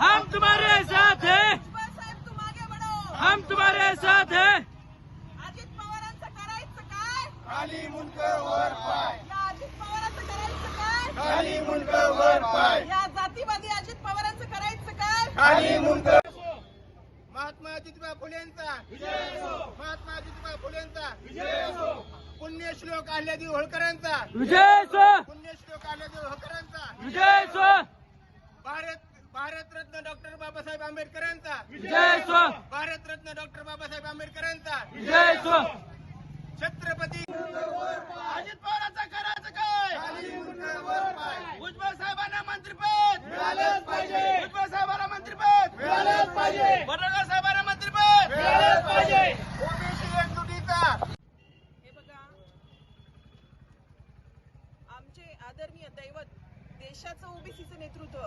हम तुम्हारे साथ हैं। हम तुम्हारे साथ हैं। अजित पवारांचं करायचं काय? खाली वर पाय. या अजित पवारांचं करायचं काय? वर पाय. या जातीवादी अजित पवारांचं करायचं काय? खाली मुंडकं. महात्मा ज्योतिबा फुलेंचा. महात्मा ज्योतिबा फुलेंचा. पुण्यश्लोक होळकरांचा. पुण्यश्लोक होळकरांचा. भारतरत्न डॉक्टर बाबासाहेब आंबेडकरांचा. विजय सो भारतरत्न डॉक्टर बाबासाहेब आंबेडकरांचा. विजय सो छत्रपती अजित पवारांचा करायचं काय भुजबळ साहेबांना मंत्रिपद मिळालंच पाहिजे. भुजबळ साहेबांना मंत्रिपद मिळालंच पाहिजे. वडोदरा साहेबांना मंत्रिपद मिळालंच पाहिजे. ओबीसी एकजुटीचा. हे बघा आमचे आदरणीय दैवत देशाचं ओबीसीचं नेतृत्व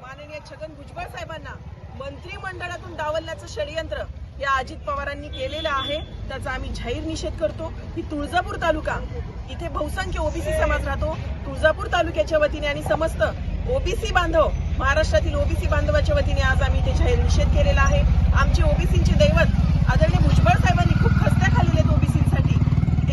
माननीय छगन भुजबळ साहेबांना मंत्रिमंडळातून डावलण्याचं षडयंत्र या अजित पवारांनी केलेलं आहे. त्याचा आम्ही जाहीर निषेध करतो. की तुळजापूर तालुका इथे बहुसंख्य ओबीसी समाज राहतो. तुळजापूर तालुक्याच्या वतीने आणि समस्त ओबीसी बांधव महाराष्ट्रातील ओबीसी बांधवाच्या वतीने आज आम्ही इथे जाहीर निषेध केलेला आहे. आमचे ओबीसींचे दैवत आदरणीय भुजबळ साहेबांनी खूप खस्त्या खाल्लेले आहेत ओबीसींसाठी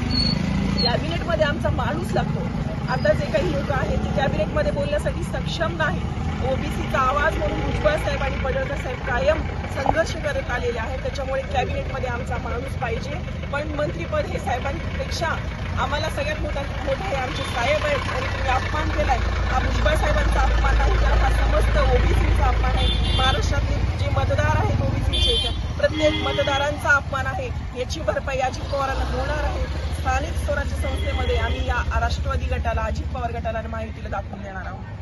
कॅबिनेटमध्ये आमचा माणूस लागतो. आता जे काही लोक आहेत ते कॅबिनेटमध्ये बोलण्यासाठी सक्षम नाही ओबीसीचा आवाज म्हणून भुजबळ साहेब आणि पडळकर साहेब कायम संघर्ष करत आलेले आहेत. त्याच्यामुळे कॅबिनेटमध्ये आमचा माणूस पाहिजे. पण मंत्रीपद हे साहेबांपेक्षा आम्हाला सगळ्यात मोठा मोठे हे आमचे साहेब आहेत. आणि तुम्ही अपमान केलाय. हा भुजबळ साहेबांचा अपमान नाही तर हा समस्त ओबीसीचा अपमान आहे. महाराष्ट्रातले जे मतदार प्रत्येक मतदारांचा अपमान आहे. याची भरपाई अजित पवारांना होणार आहे. स्थानिक स्वराज्य संस्थेमध्ये आम्ही या राष्ट्रवादी गटाला अजित पवार गटाला आणि माहितीला दाखवून देणार आहोत.